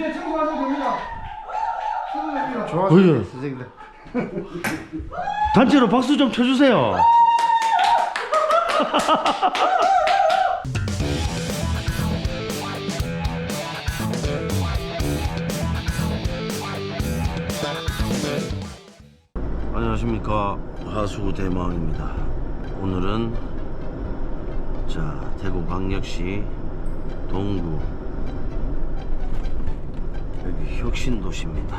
네, 청소하셔도 됩니다. 어휴. 선생님들. 단체로 박수 좀 쳐주세요. 안녕하십니까 하수 대망입니다. 오늘은 자 대구 광역시 동구 혁신도시입니다.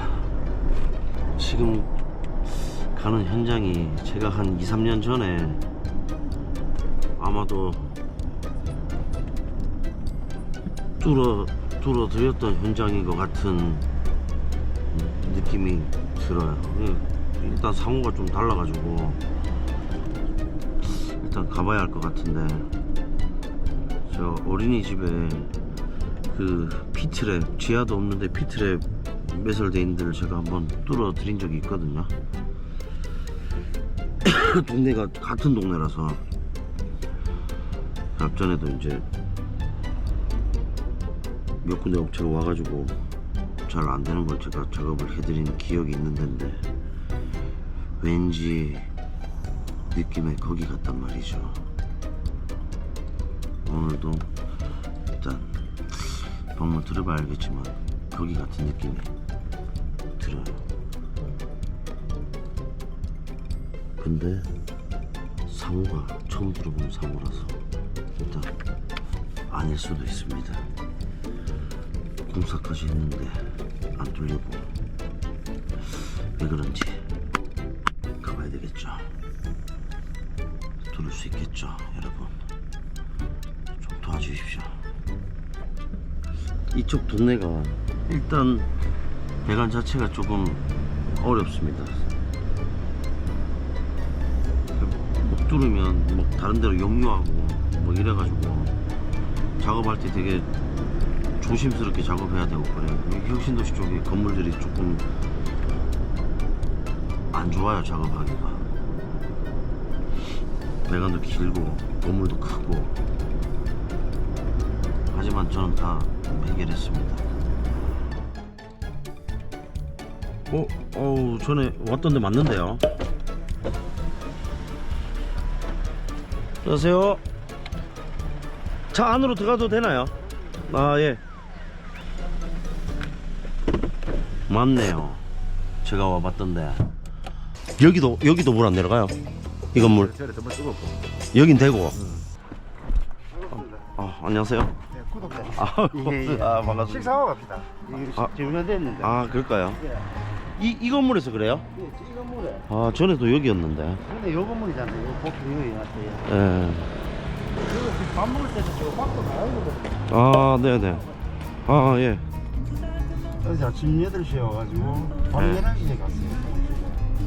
지금 가는 현장이 제가 한 2, 3년 전에 아마도 뚫어 뚫어 드렸던 현장인 것 같은 음, 느낌이 들어요. 예, 일단 상호가 좀 달라가지고 일단 가봐야 할 것 같은데 저 어린이집에 그 피트랩 지하도 없는데 피트랩 데를 제가 한번 뚫어 드린 적이 있거든요. 동네가 같은 동네라서 앞전에도 이제 몇 군데 업체가 와가지고 잘 안 되는 걸 제가 작업을 해드린 기억이 있는 데인데 왠지 느낌에 거기 같단 말이죠. 오늘도 일단 방문 들어봐야 알겠지만 거기 같은 느낌이 들어요. 근데 상호가 처음 들어보는 상호라서 일단 아닐 수도 있습니다. 공사까지 했는데 안 뚫리고 왜 그런지 가봐야 되겠죠. 뚫을 수 있겠죠, 여러분. 좀 도와주십시오. 이쪽 동네가 일단 배관 자체가 조금 어렵습니다. 못 뚫으면 뭐 다른 데로 역류하고 뭐 이래가지고 작업할 때 되게 조심스럽게 작업해야 되고 그래요. 이 혁신도시 쪽에 건물들이 조금 안 좋아요 작업하기가. 배관도 길고 건물도 크고 하지만 저는 다 해결했습니다. 어, 어우 전에 왔던 데 맞는데요. 안녕하세요. 차 안으로 들어가도 되나요? 아, 예. 맞네요. 제가 와봤던데. 여기도, 여기도 물 안 내려가요? 이 건물. 저래 한번 뜨겁고. 여긴 되고. 아, 안녕하세요. 네. 아, 예, 예. 아 반갑습니다. 식사하고 갑시다. 이게 아. 질문 됐는데. 아, 그럴까요? 예. 이, 이 건물에서 그래요? 예, 이 건물에. 아, 전에도 여기였는데. 근데 요 건물이잖아요. 요 복도 여기 왔어요. 예. 그리고 밥 먹을 때도 저 밖으로 나가야 되거든요. 아, 네네. 아, 예. 어제 아침 8시에 와가지고 밤 네. 11시에 갔어요.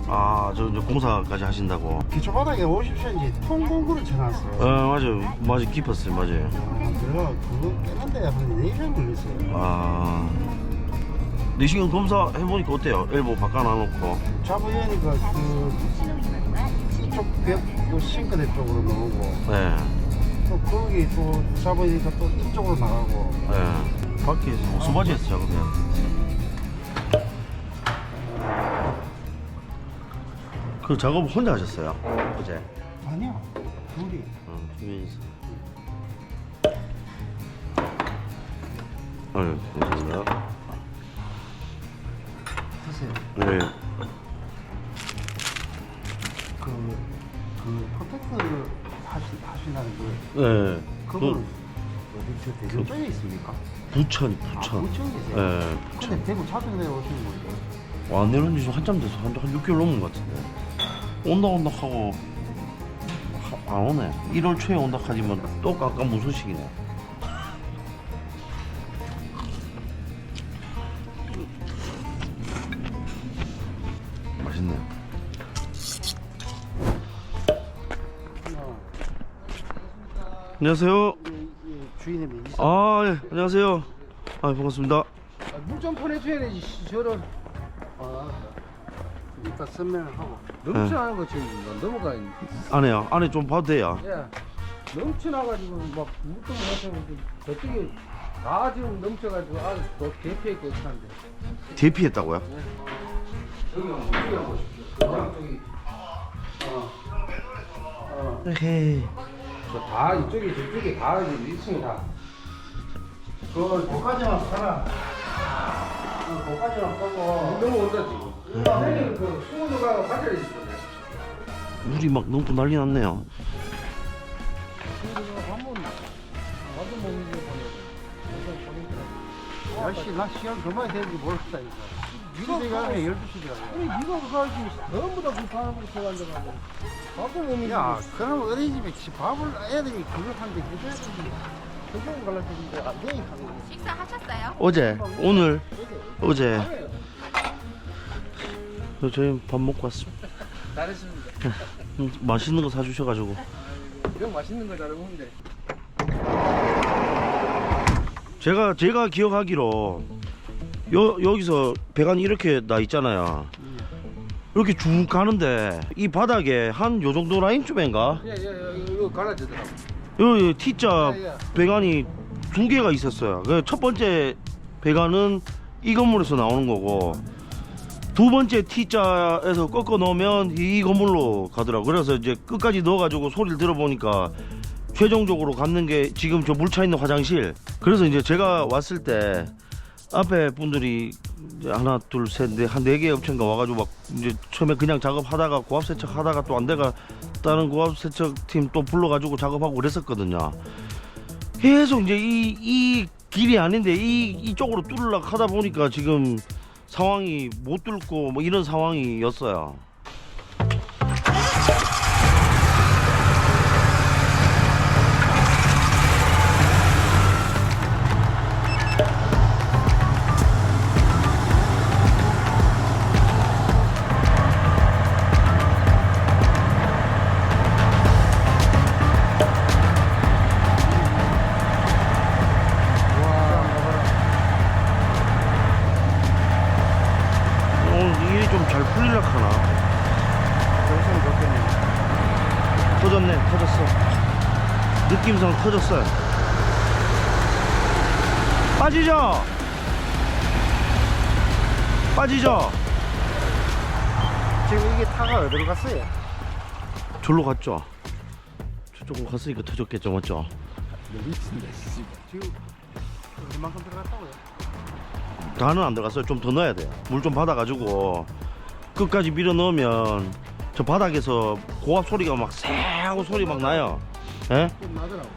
아, 저 이제 공사까지 하신다고. 기초 바닥에 50cm 통공구를 쳐놨어요. 아, 맞아요. 맞아요. 깊었어요. 맞아요. 아, 그래가 그거 깨는데 한 4시간 걸렸어요. 아. 내시경 검사 해보니까 어때요? 엘보 바꿔놔놓고. 잡으려니까 그 이쪽 벽, 요 싱크대 쪽으로 나오고 네. 또 거기 또 잡으니까 또 이쪽으로 나가고 네. 밖에서, 뭐 수바지에서 작업해야 그 작업 혼자 하셨어요? 어제? 아니야 둘이 어, 주변에서. 아유, 감사합니다. 드세요 네. 그, 그 프로텍트 하시, 하시나는 그 네. 그분 그, 어디 저 대전 쪽에 있습니까? 부천, 아 부천. 부천이세요? 네, 근데 부천. 대구 자주 내려오시는 거예요? 와, 내려온 지 한참 돼서 한, 한 6개월 넘은 것 같은데. 온다, 온다 하고, 하- 안 오네. 1월 초에 온다 하지만 또 깜깜 무소식이네. 맛있네요. 안녕하세요. 주인님이 아, 예, 안녕하세요. 아, 반갑습니다. 물 좀 보내줘야 되지. 씨, 저런 아, 이따 설명하고 넘쳐나는 거 지금 넘어가 있네. 안에요. 안에 좀 봐도 돼요. 예. 넘쳐나가지고 막 물도 못하고 저쪽에 다 지금 넘쳐가지고 아주 또 대피했고 차인데. 대피했다고요? 여기 한번 여기 한번. 그냥 저기 어. 어. 헤이. 저다 이쪽에 저쪽에 다 이제 1층에 다. 그걸 거기까지만 가라. 그. 넘어온다 지금. 내일 그 수문도가 가져야 지 물이 막 넘고 난리 났네요. 야씨 나 시간 그만 되는지 몰랐다 이거. 집에 가면 12시더라. 아니 이거 가지고 전부 다그 사람으로 들어간다고. 바꿔 몸이 야, 그럼 어린이집에 지- 밥을 애들이 그걸 하는데 해줘야 되지. 안. 식사하셨어요? 어제, 오늘, 어제. 어, 저희 밥 먹고 왔습니다. 잘했습니다. 음, 맛있는 거 사주셔가지고. 이런 맛있는 거잘 먹는데. 제가 제가 기억하기로 여 여기서 배관이 이렇게 나 있잖아요. 이렇게 쭉 가는데 이 바닥에 한 요 정도 라인쯤인가? 예예 이거, 이거 갈라지더라고. 여기 T자 예, 예. 배관이 두 개가 있었어요. 그첫 번째 배관은 이 건물에서 나오는 거고 두 번째 T자에서 꺾어 놓으면 이 건물로 가더라고. 그래서 이제 끝까지 넣어가지고 소리를 들어보니까 최종적으로 갖는 게 지금 저 물차 있는 화장실. 그래서 이제 제가 왔을 때 앞에 분들이 이제 하나 둘셋넷한 네 개 업체인가 와가지고 막 이제 처음에 그냥 작업하다가 고압 세척 하다가 또 안 돼가 다른 고압 세척 팀 또 불러가지고 작업하고 그랬었거든요. 계속 이제 이, 이 길이 아닌데 이 이쪽으로 뚫으려고 하다 보니까 지금 상황이 못 뚫고 뭐 이런 상황이었어요. 터졌어요. 빠지죠? 빠지죠? 지금 이게 타가 어디로 갔어요? 절로 갔죠? 저쪽으로 갔으니까 터졌겠죠, 맞죠? 지금 얼마큼 들어갔다고요? 다는 안 들어갔어요. 좀 더 넣어야 돼요. 물 좀 받아가지고 끝까지 밀어 넣으면 저 바닥에서 고압 소리가 막 새하고 소리 막 나요. 예?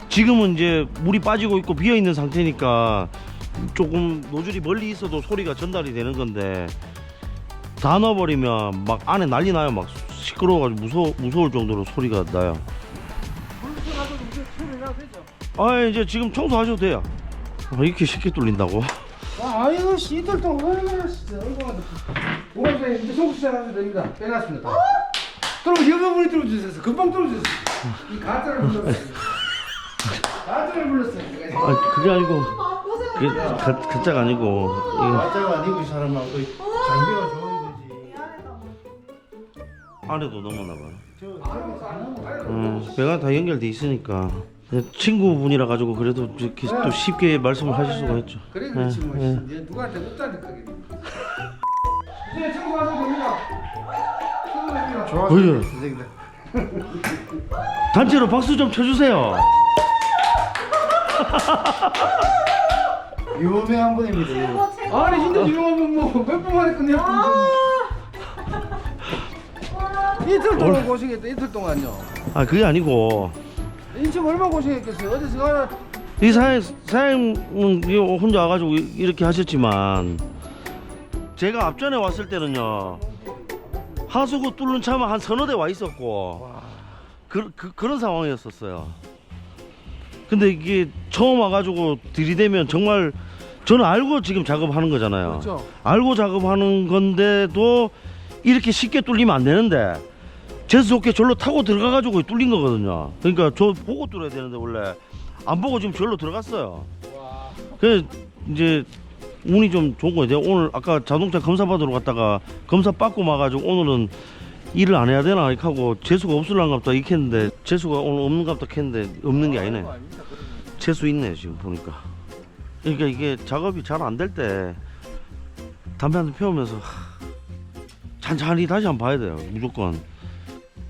지금은 이제 물이 빠지고 있고 비어 있는 상태니까 조금 노즐이 멀리 있어도 소리가 전달이 되는 건데 다 넣어버리면 막 안에 난리 나요. 막 시끄러워가지고 무서 무서울 정도로 소리가 나요. 아 이제 지금 청소하셔도 돼요. 아, 이렇게 쉽게 뚫린다고? 아, 아이고 씨들 또 얼마나 진짜 얼마나 오늘 이제 송수 잘하면 됩니다. 빼놨습니다. 그럼 여러분이 뚫어주셨어. 금방 뚫어주셨어. 이 가짜를 불렀어요. 가짜를 불렀어요. 아 그게 아니고 그게 가, 가짜가 아니고 이게 맞자가 아니고 이 사람하고 장비가 좋은 거지. 안에도 넘었나 봐요. 저 사는 음, 배가 다 연결돼 있으니까 친구분이라 가지고 그래도 이렇게 또 쉽게 말씀을 하실 수가 있죠. 그래 예, 그렇지 뭐. 예. 이제 누구한테 거겠네. 이제 청소하셔도 됩니다. 어이구. 선생님들. 단체로 박수 좀 쳐주세요. 유명한 분입니다. 이거. 아니 진짜 유명하면 뭐몇 번만에 끝내요. 이틀 동안 고생했다 이틀 동안요. 아 그게 아니고 인천 얼마 고생했겠어요. 어디서 가나 이 사장 사장님은 이거 혼자 와가지고 이- 이렇게 하셨지만 제가 앞전에 왔을 때는요 하수구 뚫는 차만 한 서너 대 와 있었고 그, 그 그런 상황이었었어요. 근데 이게 처음 와가지고 들이대면 정말 저는 알고 지금 작업하는 거잖아요. 그렇죠. 알고 작업하는 건데도 이렇게 쉽게 뚫리면 안 되는데 재수 좋게 절로 타고 들어가가지고 뚫린 거거든요. 그러니까 저 보고 뚫어야 되는데 원래 안 보고 지금 절로 들어갔어요. 와. 그래서 이제 운이 좀 좋은 거예요. 내가 오늘 아까 자동차 검사 받으러 갔다가 검사 받고 와가지고 오늘은 일을 안 해야 되나 이렇게 하고 재수가 없을란가 보다 이렇게 했는데 재수가 오늘 없는가 보다 했는데 없는 게 아니네. 재수 있네 지금 보니까. 그러니까 이게 작업이 잘 안 될 때 담배 한 대 피우면서 하, 찬찬히 다시 한번 봐야 돼요 무조건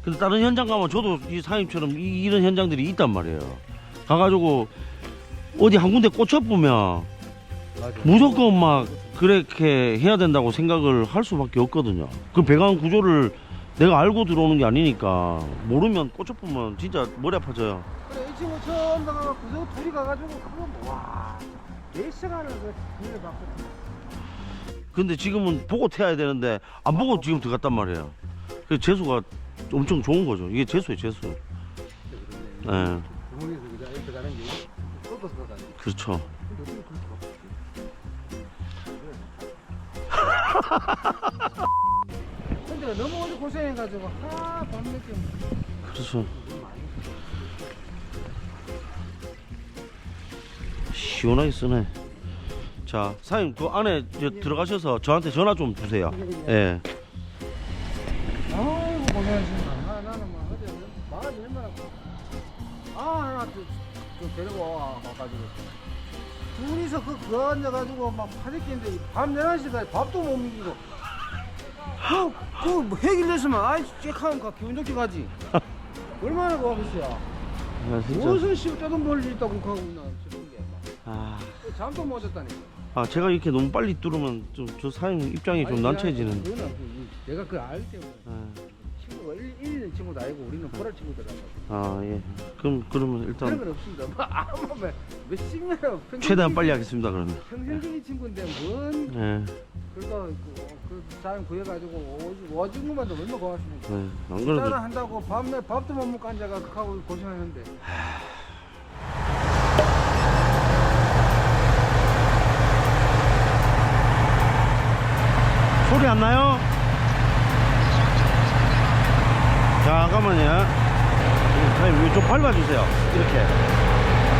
근데 다른 현장 가면 저도 이 사장님처럼 이, 이런 현장들이 있단 말이에요 가가지고 어디 한 군데 꽂혀보면. 무조건 막 그렇게 해야 된다고 생각을 할 수밖에 없거든요 그 배관 구조를 내가 알고 들어오는 게 아니니까 모르면 꽂혀보면 진짜 머리 아파져요 그래 이 친구 처음 나가고 저 둘이 가가지고 그거 와몇 시간을 그 분을 받고 근데 지금은 보고 태워야 되는데 안 보고 지금 들어갔단 말이에요. 그 재수가 엄청 좋은 거죠. 이게 재수예요, 재수. 예, 구멍에서 그저 이렇게 가는 게 꺾어서 가는 게 그렇죠. 근데 너무 오늘 고생해가지고 하 밤 늦게 그렇죠. 시원하게 쓰네. 자, 사장님 그 안에 이제 들어가셔서 저한테 전화 좀 주세요. 예. 아이고 고생하신다 아, 나는 막 어제 말하지 얼마나 아, 아나좀 데리고 와 가가지고 둘이서 그, 그 앉아가지고 막 파리끼인데 밤 11시까지 밥도 못 먹이고. 그, 그뭐 해길 냈으면 아이 쬐하면 가 기분 좋게 가지. 얼마나 고하겠어요. 아, 진짜. 무슨 씨 떠돈 벌일 있다고 가고 있나 싶은 게. 아, 잠도 못 잤다니까 아, 제가 이렇게 너무 빨리 뚫으면 좀 저 사장님 입장이 좀 아니, 난처해지는. 그거는 그- 내가 그걸 알 때문에. 아, 친구가 1, 1년 친구도 아니고 우리는 보랄 친구들이라고 아, 예. 그럼 그러면 그런 일단 건 없습니다 뭐 몇십 년을 평생 최대한 빨리 하겠습니다. 그러면. 평생적인 친구인데 뭔 예. 그러니까 그, 그 사람 구해가지고 오지 와준 것만도 얼마나 고맙습니까 네. 안 식사를 그래도 한다고 밤에 밥도 못 먹고 앉아가 하고 고생하는데 소리 안 나요? 잠깐만요. 사장님, 이거 좀 밟아주세요. 이렇게.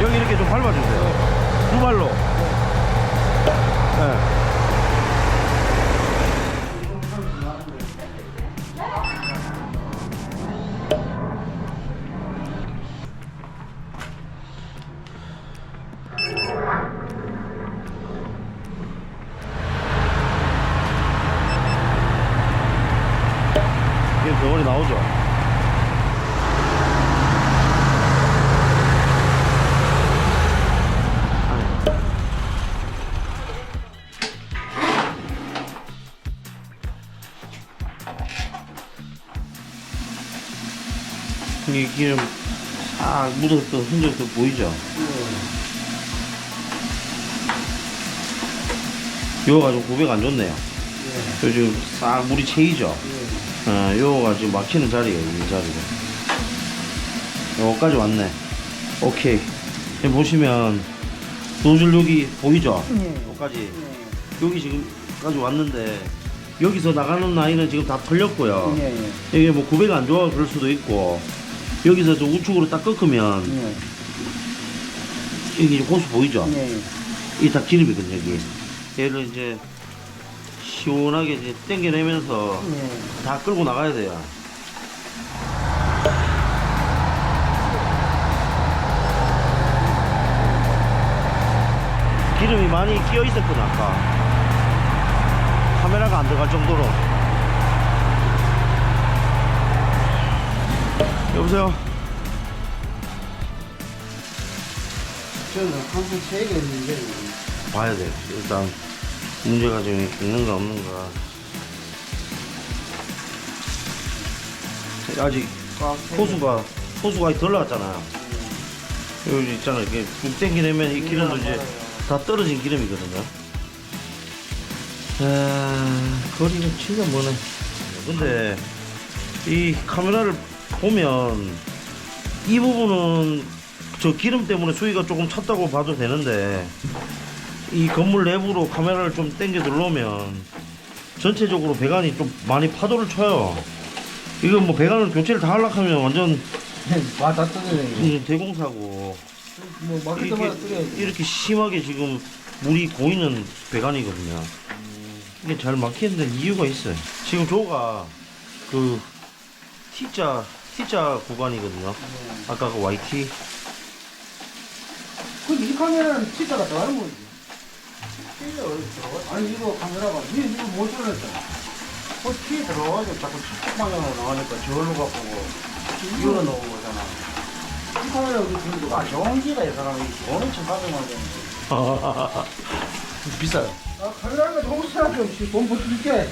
여기 이렇게 좀 밟아주세요. 두 발로. 이 기름 싹 묻었던 흔적도 보이죠? 요거가 좀 구배가 안 좋네요. 요 지금 싹 물이 채이죠? 어, 요거가 지금 막히는 자리에요, 이 자리가. 요거까지 왔네. 오케이. 여기 보시면, 노즐 여기 보이죠? 요까지. 여기 지금까지 왔는데, 여기서 나가는 라인은 지금 다 털렸고요. 예, 예. 이게 뭐 구배가 안 좋아 그럴 수도 있고, 여기서 저 우측으로 딱 꺾으면, 예. 여기 호수 보이죠? 예. 이다 기름이거든요, 여기. 얘를 이제, 시원하게 이제 당겨내면서, 예. 다 끌고 나가야 돼요. 기름이 많이 끼어 있었거든 아까. 카메라가 안 들어갈 정도로. 여보세요. 저는 항상 세 개가 있는데 봐야 돼. 일단 문제가 지금 있는가 없는가. 아직 호수가 호수가 덜 나왔잖아요. 여기 있잖아요. 이렇게 쭉 당겨내면 이 기름도 이제 다 떨어진 기름이거든요. 아, 거리가 진짜 머네. 근데 이 카메라를 보면 이 부분은 저 기름 때문에 수위가 조금 찼다고 봐도 되는데 이 건물 내부로 카메라를 좀 당겨 들어오면 전체적으로 배관이 좀 많이 파도를 쳐요. 이거 뭐 배관을 교체를 다 하려고 하면 완전 와다 뜨네 음, 대공사고 뭐 막힐 이렇게, 때마다 이렇게 심하게 지금 물이 고이는 배관이거든요. 이게 잘 막히는데 이유가 있어요. 지금 저가 그 T자 T자 구간이거든요. 아까 그 YT 근데 이 카메라는 진짜가 더 하는 거지 아니 이거 카메라가 니 이거 못 들었잖아. 그 뒤에 들어가지고 자꾸 수축 방향으로 나가니까 저걸로 갖고 이걸로 나오는 거잖아. 이 카메라 어디 들고 아 좋은 기가 이 사람이 돈은 천 가져만 되는데. 비싸요. 아, 카메라가 너무 사람이 없이 돈 버틸게.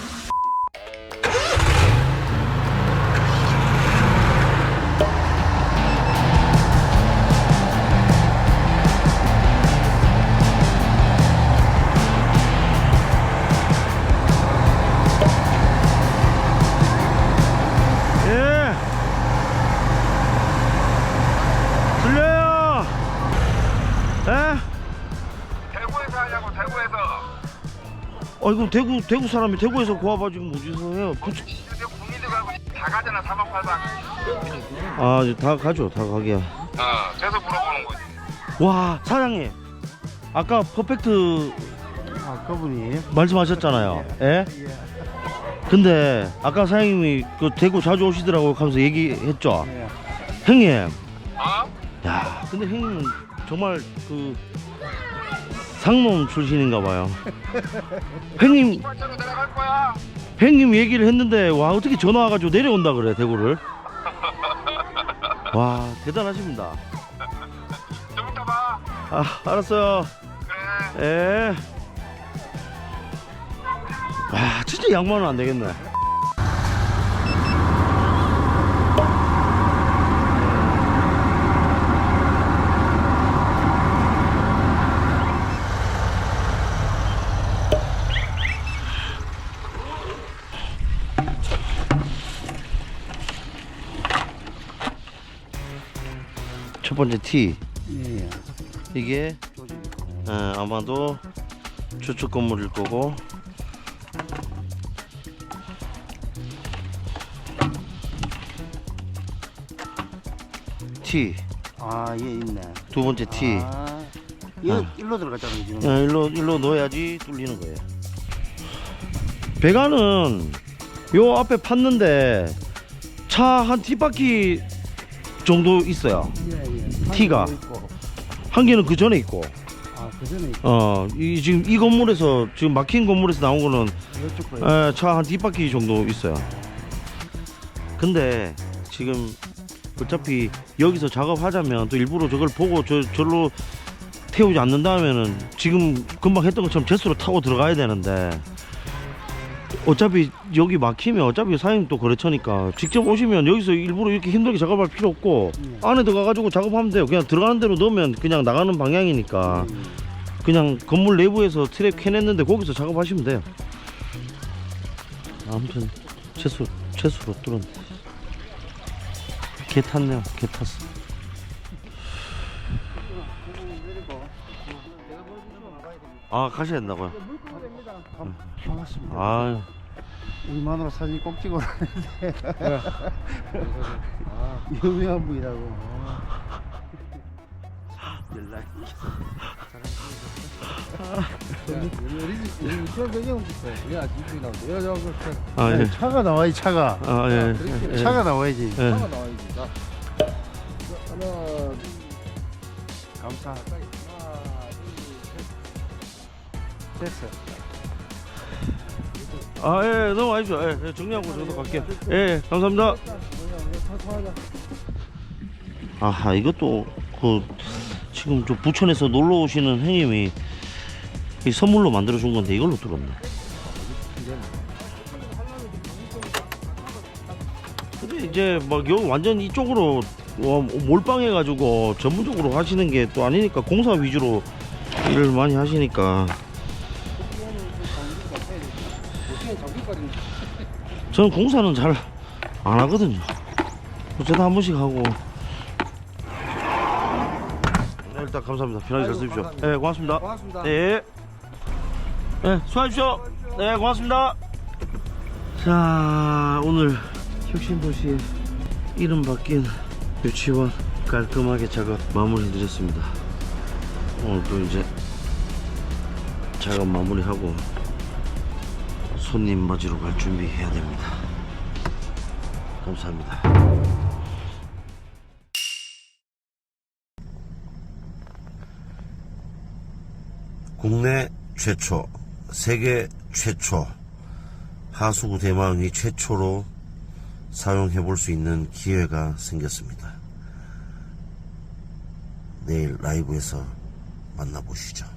이거 대구 대구 사람이 대구에서 구워봐 지금 어디서 해요? 부처- 근데 다 가잖아 사막팔방 아, 이제 다 가죠, 다 가게야. 어 그래서 물어보는 거지 와, 사장님. 아까 퍼펙트 아 그분이 말씀하셨잖아요. 예? 근데 아까 사장님이 그 대구 자주 오시더라고 하면서 얘기했죠. 예. 형님. 어? 야, 근데 형님 은 정말 그 상놈 출신인가 봐요. 형님, 내려갈 거야 형님 얘기를 했는데 와 어떻게 전화 와가지고 내려온다 그래 대구를. 와 대단하십니다. 좀 이따 봐 아 알았어요. 그래 예. 와 진짜 양만은 안 되겠네. 첫 번째 티 예. 이게 어, 아마도 주축 건물일 거고 T 아 예 있네. 두 번째 T 아, 이거 아. 일로 들어갔잖아요 지금. 어, 일로 일로 넣어야지 뚫리는 거예요. 배관은 요 앞에 팠는데 차 한 뒷바퀴 정도 있어요. 예, 예. 티가. 있고. 한 개는 그 전에 있고, 아 그 전에 있고 어, 이 지금 이 건물에서 지금 막힌 건물에서 나온 거는 이쪽 거. 차한 뒷바퀴 정도 있어요. 근데 지금 어차피 여기서 작업하자면 또 일부러 저걸 보고 저 절로 태우지 않는다면은 지금 금방 했던 것처럼 제수로 타고 들어가야 되는데 어차피 여기 막히면 어차피 사장님 또 거래처니까 직접 오시면 여기서 일부러 이렇게 힘들게 작업할 필요 없고 안에 들어가가지고 작업하면 돼요. 그냥 들어가는 대로 넣으면 그냥 나가는 방향이니까 그냥 건물 내부에서 트랩 캐냈는데 거기서 작업하시면 돼요. 아무튼 채수 채수로 뚫었네. 개 탔네요. 개 탔어. 아 가셔야 된다고요? 반갑습니다. 아 우리 마누라 사진 꼭 찍어놨는데 유명한 분이라고. 연락. 우리 여자 그아 예. 차가 나와야지 차가. 아 예. 예. 차가 나와야지. 예. 차가 나와야지. 자, 하나, 감사. 하나, 둘, 셋. 됐어. 아 예. 넘어가십시오. 예. 예, 정리하고 저도 갈게요. 예. 예, 감사합니다. 아하 이것도 그 지금 저 부천에서 놀러 오시는 형님이 이 선물로 만들어 준 건데 이걸로 뚫었네. 근데 이제 막요 완전 이쪽으로 와, 몰빵해 가지고 전문적으로 하시는 게 또 아니니까 공사 위주로 일을 많이 하시니까 저는 공사는 잘 안 하거든요. 어쨌든 한 번씩 하고. 네, 일단 감사합니다. 편하게 잘 쓰십시오. 네, 고맙습니다. 고맙습니다. 네. 네, 수고하십시오. 네, 고맙습니다. 자, 오늘 혁신도시의 이름 바뀐 유치원 깔끔하게 작업 마무리 드렸습니다. 오늘도 이제 작업 마무리하고 손님 맞으러 갈 준비해야 됩니다. 감사합니다. 국내 최초, 세계 최초, 하수구 대망이 최초로 사용해 볼 수 있는 기회가 생겼습니다. 내일 라이브에서 만나보시죠.